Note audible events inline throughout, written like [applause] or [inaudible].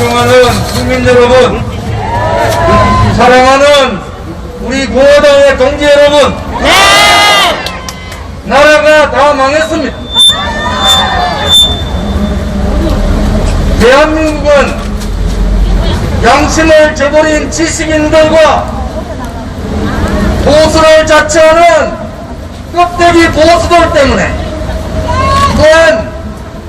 존경하는 국민 여러분, 사랑하는 우리 공화당의 동지 여러분, 나라가 다 망했습니다. 대한민국은 양심을 저버린 지식인들과 보수를 자처하는 껍데기 보수들 때문에 또한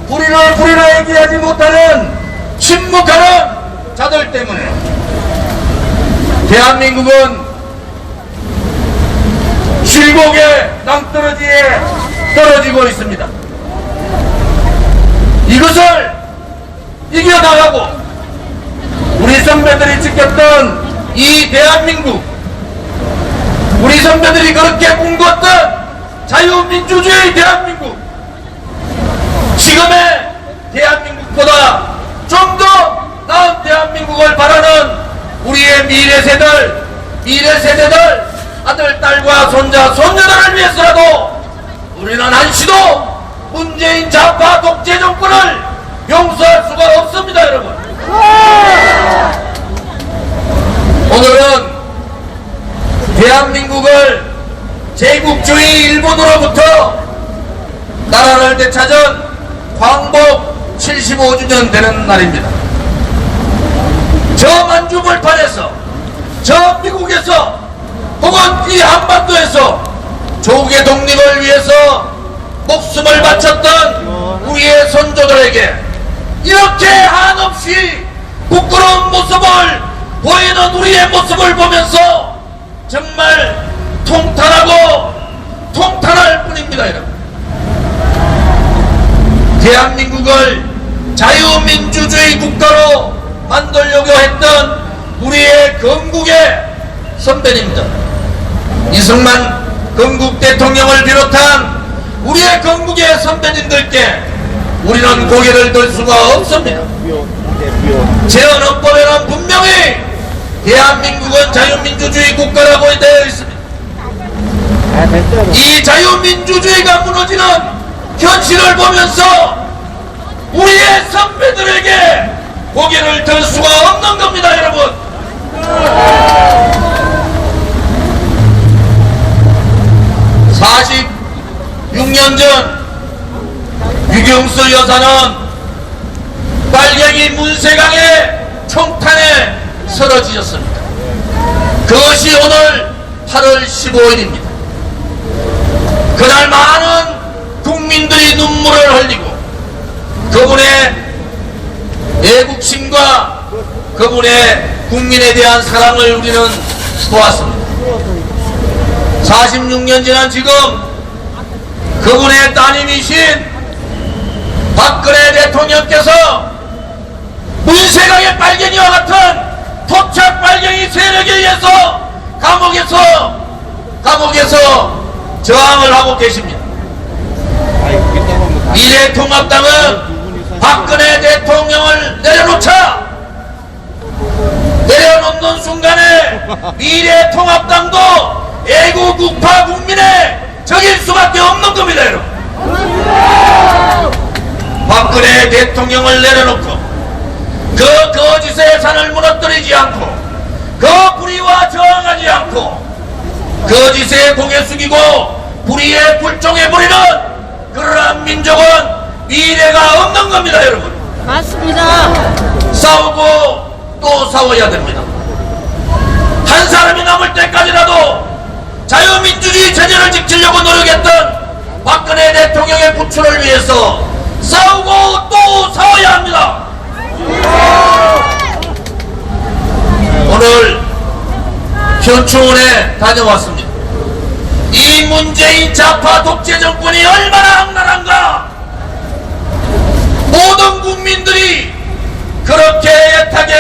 불의를 불의라 얘기하지 못하는 침묵하는 자들 때문에 대한민국은 실곡의 낭떠러지에 떨어지고 있습니다. 이것을 이겨나가고 우리 선배들이 지켰던 이 대한민국 우리 선배들이 그렇게 꿈꿨던 자유민주주의 대한민국 지금의 대한민국보다 좀 더 나은 대한민국을 바라는 우리의 미래 세들, 미래 세대들, 아들, 딸과 손자, 손녀들을 위해서라도 우리는 한시도 문재인 좌파 독재 정권을 용서할 수가 없습니다, 여러분. 오늘은 대한민국을 제국주의 일본으로부터 나라를 되찾은 광복 75주년 되는 날입니다. 저 만주벌판에서 저 미국에서 혹은 이 한반도에서 조국의 독립을 위해서 목숨을 바쳤던 우리의 선조들에게 이렇게 한없이 부끄러운 모습을 보이는 우리의 모습을 보면서 정말 통탄하고 통탄할 뿐입니다 여러분 대한민국을 자유민주주의 국가로 만들려고 했던 우리의 건국의 선배님들 이승만 건국 대통령을 비롯한 우리의 건국의 선배님들께 우리는 고개를 들 수가 없습니다. 재헌헌법에는 분명히 대한민국은 자유민주주의 국가라고 되어 있습니다. 이 자유민주주의가 무너지는 현실을 보면서 우리의 선배들에게 고개를 들 수가 없는 겁니다 여러분. 46년 전 유경수 여사는 빨갱이 문세강의 총탄에 쓰러지셨습니다. 그것이 오늘 8월 15일입니다. 그날 많은 국민들이 눈물을 흘리고 그분의 애국심과 그분의 국민에 대한 사랑을 우리는 보았습니다. 46년 지난 지금 그분의 따님이신 박근혜 대통령께서 문세강의 빨갱이와 같은 토착 빨갱이 세력에 의해서 감옥에서 감옥에서 저항을 하고 계십니다. 미래통합당은 박근혜 대통령을 내려놓자! 내려놓는 순간에 [laughs] 미래통합당도 애국우파 국민의 적일 수밖에 없는 겁니다 여러분. 박근혜 대통령을 내려놓고 그 거짓의 산을 무너뜨리지 않고 그 불의와 저항하지 않고 거짓에 고개 숙이고 불의에 불종해 버리는 없는 겁니다 여러분 맞습니다. 싸우고 또 싸워야 됩니다 한 사람이 남을 때까지라도 자유민주주의 체제를 지키려고 노력했던 박근혜 대통령의 부추를 위해서 싸우고 또 싸워야 합니다 오늘 현충원에 다녀왔습니다. 이 문재인 좌파 독재 정권이 얼마나 악랄한가! 모든 국민들이 그렇게 애타게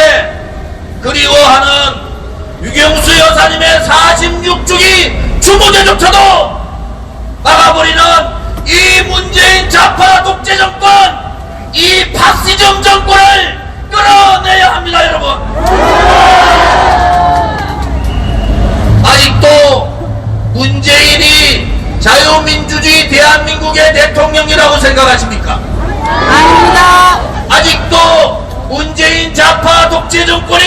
그리워하는 유경수 여사님의 46주기 추모제조차도 막아버리는 이 문재인 좌파 독재 정권, 이 파시즘 정권을 끌어내야 합니다, 여러분! 아직도 문재인이 자유민주주의 대한민국의 대통령이라고 생각하십니까? 문재인 좌파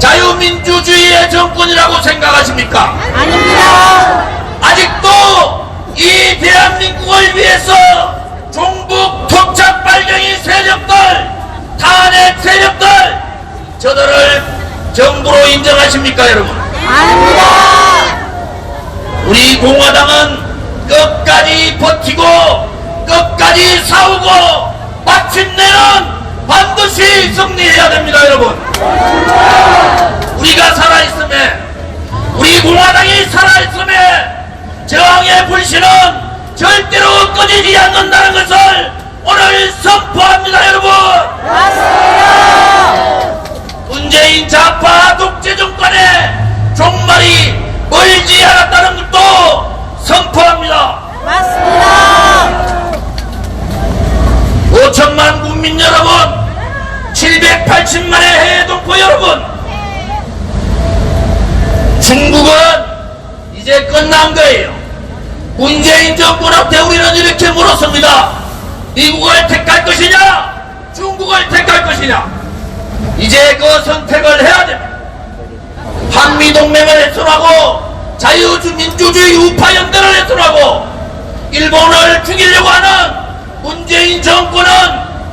자유민주주의의 정권이라고 생각하십니까? 아닙니다. 아직도 이 대한민국을 위해서 종북 토착 발령이 세력들 탄핵 세력들 저들을 정부로 인정하십니까 여러분 아닙니다. 우리 공화당은 끝까지 버티고 끝까지 싸우고 마침내는 반드시 승리해야 됩니다 여러분 우리가 살아있음에 우리 공화당이 살아있음에 저항의 불씨는 절대로 꺼지지 않는다는 것을 오늘 선포합니다 여러분 맞습니다. 문재인 좌파 독재 정권의 종말이 멀지 않았다는 것도 선포합니다 맞습니다. 5천만 국민 여러분 780만의 해외 동포 여러분 중국은 이제 끝난 거예요 문재인 정권한테 우리는 이렇게 물었습니다. 미국을 택할 것이냐? 중국을 택할 것이냐? 이제 그 선택을 해야 됩니다. 한미동맹을 해설하고 자유민주주의 우파 연대를 해설하고 일본을 죽이려고 하는 문재인 정권은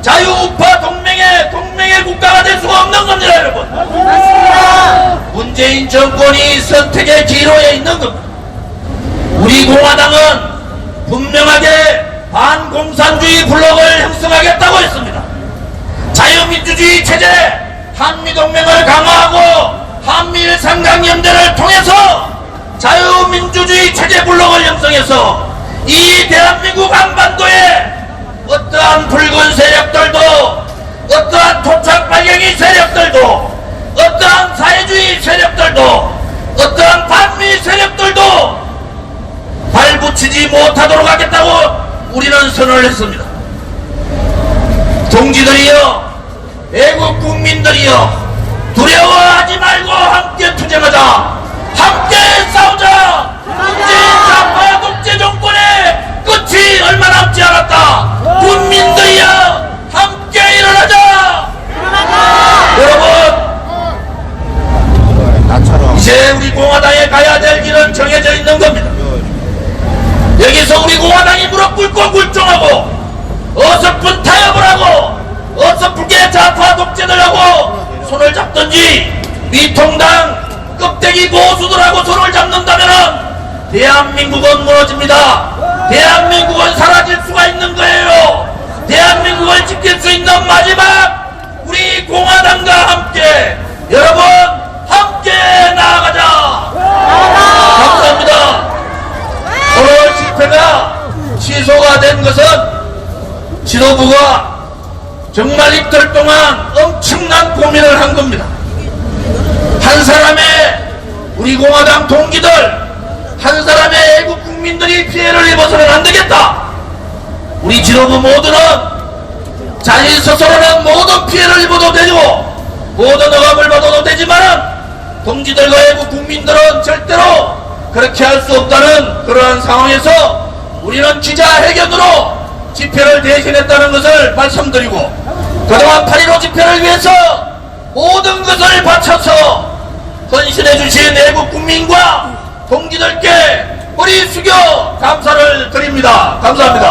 자유우파 동맹의 동맹의 국가가 될 수가 없는 겁니다 여러분. 맞습니다. 문재인 정권이 선택의 기로에 있는 겁니다 우리 공화당은 분명하게 반공산주의 블록을 형성하겠다고 했습니다. 자유민주주의 체제 한미동맹을 강화하고 한미일 삼강연대를 통해서 자유민주주의 체제 블록을 형성해서 이 대한민국 한반도에 어떠한 붉은 세력들도 어떠한 토착 발경이 세력들도 어떠한 사회주의 세력들도 어떠한 반미 세력들도 발붙이지 못하도록 하겠다고 우리는 선언을 했습니다. 동지들이여 애국 국민들이여 두려워하지 말고 함께 투쟁하자. 함께 싸우자. 문재인 좌파 독재 정권의 끝이 얼마 남지 않았다. 국민들이여 함께 일어나자. 여러분 이제 우리 공화당에 가야 될 길은 정해져 있는 겁니다 여기서 우리 공화당이 무릎 꿇고 굴종하고 어설픈 타협을 하고 어설프게 좌파 독재들하고 손을 잡든지 미통당 껍데기 보수들하고 손을 잡는다면은 대한민국은 무너집니다. 대한민국은 사라질 수가 있는 거예요. 대한민국을 지킬 수 있는 마지막 우리 공화당과 함께 여러분 함께 나아가자 감사합니다 오늘 집회가 취소가 된 것은 지도부가 정말 이틀 동안 엄청난 고민을 한 겁니다. 한 사람의 우리 공화당 동기들, 한 사람의 애국 국민들이 피해를 입어서는 안 되겠다. 우리 지도부 모두는 자신 스스로는 모든 피해를 입어도 되고 모든 억압을 받아도 되지만은 동지들과 애국 국민들은 절대로 그렇게 할 수 없다는 그러한 상황에서 우리는 기자 회견으로 집회를 대신했다는 것을 말씀드리고 그동안 8.15 집회를 위해서 모든 것을 바쳐서 헌신해 주신 애국 국민과 동지들께 머리 숙여 감사를 드립니다. 감사합니다.